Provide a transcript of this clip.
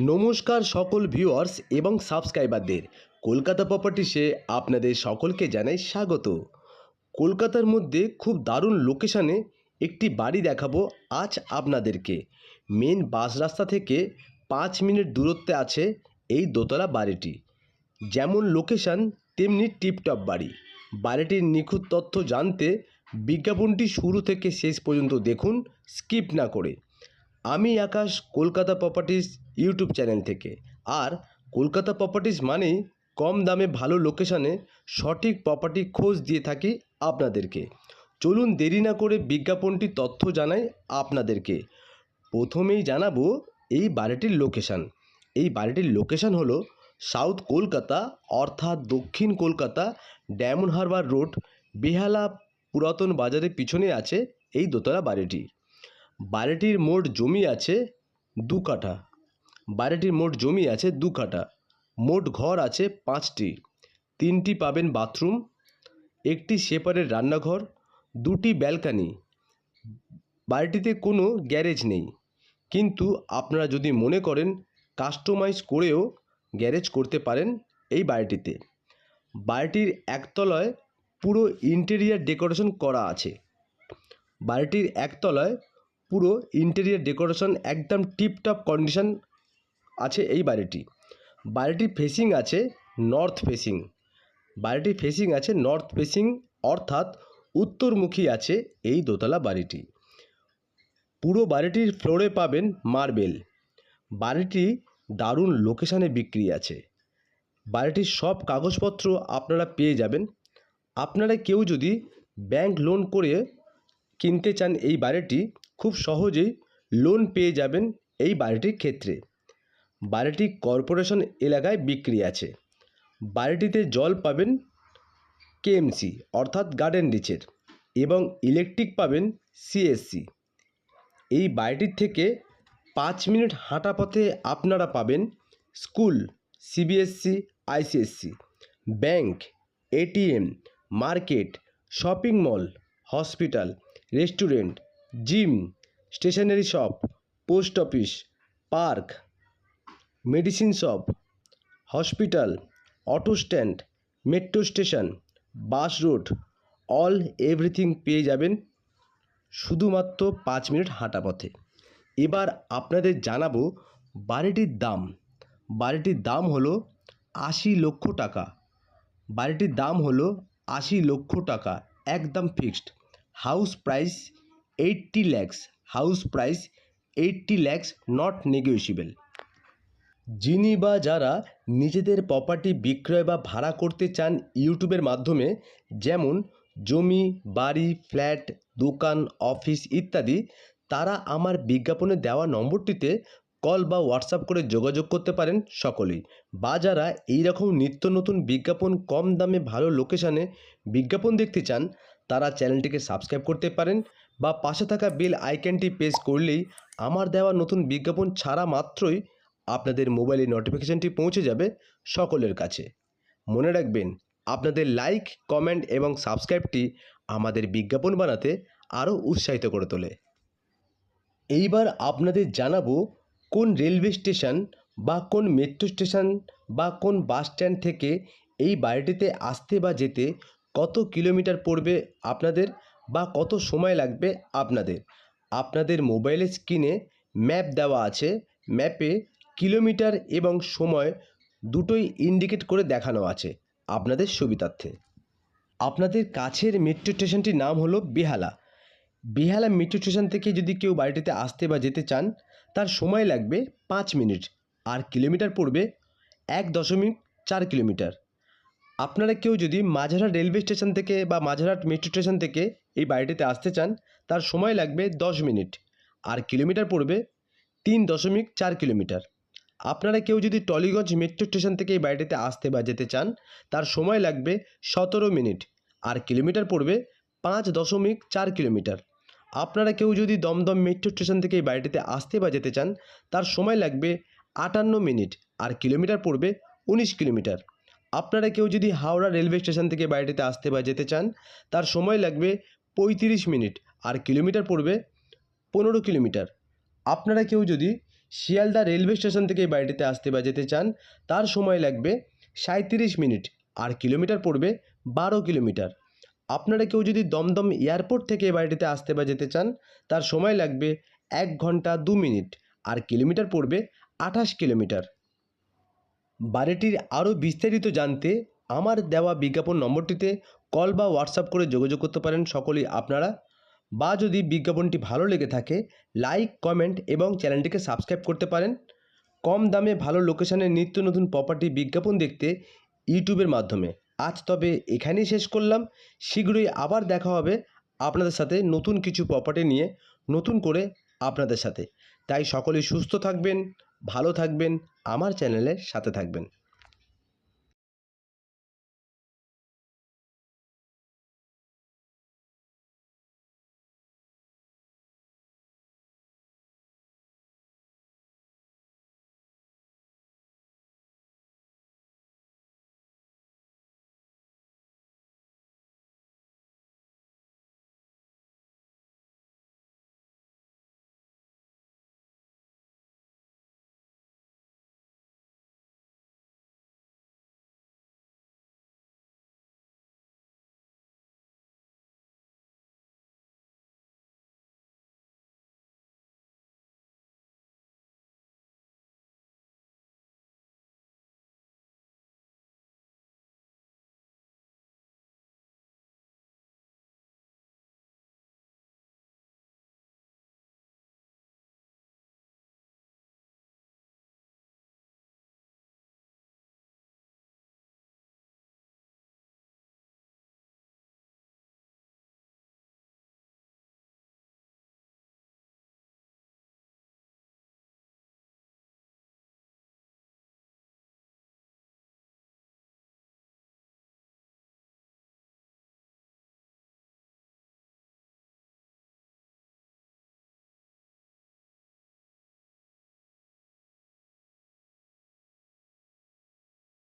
নমস্কার সকল ভিউয়ার্স এবং সাবস্ক্রাইবারদের। কলকাতা প্রপার্টিসে আপনাদের সকলকে জানাই স্বাগত। কলকাতার মধ্যে খুব দারুণ লোকেশানে একটি বাড়ি দেখাবো আজ আপনাদেরকে। মেন বাস রাস্তা থেকে পাঁচ মিনিট দূরত্বে আছে এই দোতলা বাড়িটি। যেমন লোকেশান তেমনি টিপটপ বাড়ি। বাড়িটির নিখুঁত তথ্য জানতে বিজ্ঞাপনটি শুরু থেকে শেষ পর্যন্ত দেখুন স্কিপ না করে। আমি Akash, Kolkata properties YouTube channel থেকে। আর কলকাতা প্রপার্টিস মানেই কম দামে ভালো লোকেশানে সঠিক প্রপার্টি খোঁজ দিয়ে থাকি আপনাদেরকে। চলুন দেরি না করে বিজ্ঞাপনটি তথ্য জানাই আপনাদেরকে। প্রথমেই জানাব এই বাড়িটির লোকেশান এই বাড়িটির লোকেশান হলো সাউথ কলকাতা, অর্থাৎ দক্ষিণ Kolkata, Diamond Harbour Road, Behala পুরাতন বাজারের পিছনে আছে এই দোতলা বাড়িটি। বাড়িটির মোট জমি আছে দু কাঠা। বাড়িটির মোট জমি আছে দু কাঠা। মোট ঘর আছে পাঁচটি। তিনটি পাবেন বাথরুম, একটি সেপারেট রান্নাঘর, দুটি ব্যালকানি। বাড়িটিতে কোনো গ্যারেজ নেই। কিন্তু আপনারা যদি মনে করেন, কাস্টমাইজ করেও গ্যারেজ করতে পারেন এই বাড়িটিতে। বাড়িটির একতলায় পুরো ইন্টেরিয়ার ডেকোরেশন করা আছে। বাড়িটির একতলায় পুরো ইন্টেরিয়ার ডেকোরেশন একদম টিপটপ কন্ডিশন আছে এই বাড়িটি। বাড়িটি ফেসিং আছে নর্থ ফেসিং বাড়িটি ফেসিং আছে নর্থ ফেসিং অর্থাৎ উত্তরমুখী আছে এই দোতলা বাড়িটি। পুরো বাড়িটির ফ্লোরে পাবেন মার্বেল বাড়িটি দারুণ লোকেশানে বিক্রি আছে। বাড়িটির সব কাগজপত্র আপনারা পেয়ে যাবেন। আপনারা কেউ যদি ব্যাংক লোন করে কিনতে চান এই বাড়িটি, খুব সহজেই লোন পেয়ে যাবেন এই বাড়িটির ক্ষেত্রে। বাড়িটি কর্পোরেশন এলাকায় বিক্রি আছে। বাড়িটিতে জল পাবেন কেএমসি অর্থাৎ গার্ডেন রিচের, এবং ইলেকট্রিক পাবেন সিএসসি এই বাড়িটির থেকে পাঁচ মিনিট হাঁটা পথে আপনারা পাবেন school CBSE ICSE bank ATM market, shopping mall, hospital, restaurant, gym, stationery shop, post office, park medicine shop, hospital, auto stand, metro station, bus route all everything পেয়ে যাবেন শুধুমাত্র পাঁচ মিনিট হাঁটা পথে। এবার আপনাদের জানাব বাড়িটির দাম। বাড়িটির দাম হলো আশি লক্ষ টাকা। বাড়িটির দাম হলো আশি লক্ষ টাকা, একদম fixed. House price eighty lakhs. House price eighty lakhs, not negotiable যিনি বা যারা নিজেদের প্রপার্টি বিক্রয় বা ভাড়া করতে চান ইউটিউবের মাধ্যমে, যেমন জমি, বাড়ি ফ্ল্যাট দোকান অফিস ইত্যাদি, তারা আমার বিজ্ঞাপনে দেওয়া নম্বরটিতে কল বা হোয়াটসঅ্যাপ করে যোগাযোগ করতে পারেন সকলেই। বা যারা এইরকম নিত্য নতুন বিজ্ঞাপন কম দামে ভালো লোকেশানে বিজ্ঞাপন দেখতে চান, তারা চ্যানেলটিকে সাবস্ক্রাইব করতে পারেন বা পাশে থাকা বেল আইকনটি প্রেস করলেই আমার দেওয়া নতুন বিজ্ঞাপন ছাড়া মাত্রই আপনাদের মোবাইলে নোটিফিকেশানটি পৌঁছে যাবে সকলের কাছে। মনে রাখবেন, আপনাদের লাইক কমেন্ট এবং সাবস্ক্রাইবটি আমাদের বিজ্ঞাপন বানাতে আরও উৎসাহিত করে তোলে। এইবার আপনাদের জানাব, কোন রেলওয়ে স্টেশন বা কোন মেট্রো স্টেশন বা কোন বাস স্ট্যান্ড থেকে এই বাড়িটিতে আসতে বা যেতে কত কিলোমিটার পড়বে আপনাদের বা কত সময় লাগবে আপনাদের? আপনাদের মোবাইলের স্ক্রিনে ম্যাপ দেওয়া আছে। ম্যাপে কিলোমিটার এবং সময় দুটোই ইন্ডিকেট করে দেখানো আছে আপনাদের সুবিধার্থে আপনাদের কাছের মেট্রো স্টেশনটির নাম হলো বেহালা। বেহালা মেট্রো স্টেশন থেকে যদি কেউ বাড়িটিতে আসতে বা যেতে চান, তার সময় লাগবে পাঁচ মিনিট। আর কিলোমিটার পড়বে এক দশমিক চার কিলোমিটার। আপনারা কেউ যদি মাঝেরহাট রেলওয়ে স্টেশন থেকে বা মাঝেরহাট মেট্রো স্টেশন থেকে এই বাড়িটিতে আসতে চান, তার সময় লাগবে দশ মিনিট। আর কিলোমিটার পড়বে তিন দশমিক চার কিলোমিটার। আপনারা কেউ যদি টলিগঞ্জ মেট্রো স্টেশন থেকে এই বাড়িটিতে আসতে বা যেতে চান, তার সময় লাগবে সতেরো মিনিট। আর কিলোমিটার পড়বে পাঁচ দশমিক চার কিলোমিটার। আপনারা কেউ যদি দমদম মেট্রো স্টেশন থেকে এই বাড়িটিতে আসতে বা যেতে চান, তার সময় লাগবে আটান্ন মিনিট। আর কিলোমিটার পড়বে উনিশ কিলোমিটার। আপনারা কেউ যদি হাওড়া রেলওয়ে স্টেশন থেকে বাড়িটিতে আসতে বা যেতে চান, তার সময় লাগবে পঁয়ত্রিশ মিনিট। আর কিলোমিটার পড়বে পনেরো কিলোমিটার। আপনারা কেউ যদি শিয়ালদা রেলওয়ে স্টেশন থেকে বাড়িটিতে আসতে বা যেতে চান, তার সময় লাগবে সাঁত্রিশ মিনিট। আর কিলোমিটার পড়বে বারো কিলোমিটার। আপনারা কেউ যদি দমদম এয়ারপোর্ট থেকে বাড়িটিতে আসতে বা যেতে চান, তার সময় লাগবে এক ঘণ্টা দু মিনিট। আর কিলোমিটার পড়বে আঠাশ কিলোমিটার। বাড়িটির আরও বিস্তারিত জানতে আমার দেওয়া বিজ্ঞাপন নম্বরটিতে কল বা হোয়াটসঅ্যাপ করে যোগাযোগ করতে পারেন। সকলেই আপনারা বা যদি বিজ্ঞাপনটি ভালো লেগে থাকে লাইক কমেন্ট এবং চ্যানেলটিকে সাবস্ক্রাইব করতে পারেন। কম দামে ভালো লোকেশানে নিত্য নতুন প্রপার্টি বিজ্ঞাপন দেখতে ইউটিউবের মাধ্যমে। আজ তবে এখানেই শেষ করলাম। শীঘ্রই আবার দেখা হবে আপনাদের সাথে নতুন কিছু প্রপার্টি নিয়ে, নতুন করে আপনাদের সাথে। তাই সকলেই সুস্থ থাকবেন, ভালো থাকবেন, আমার চ্যানেলের সাথে থাকবেন।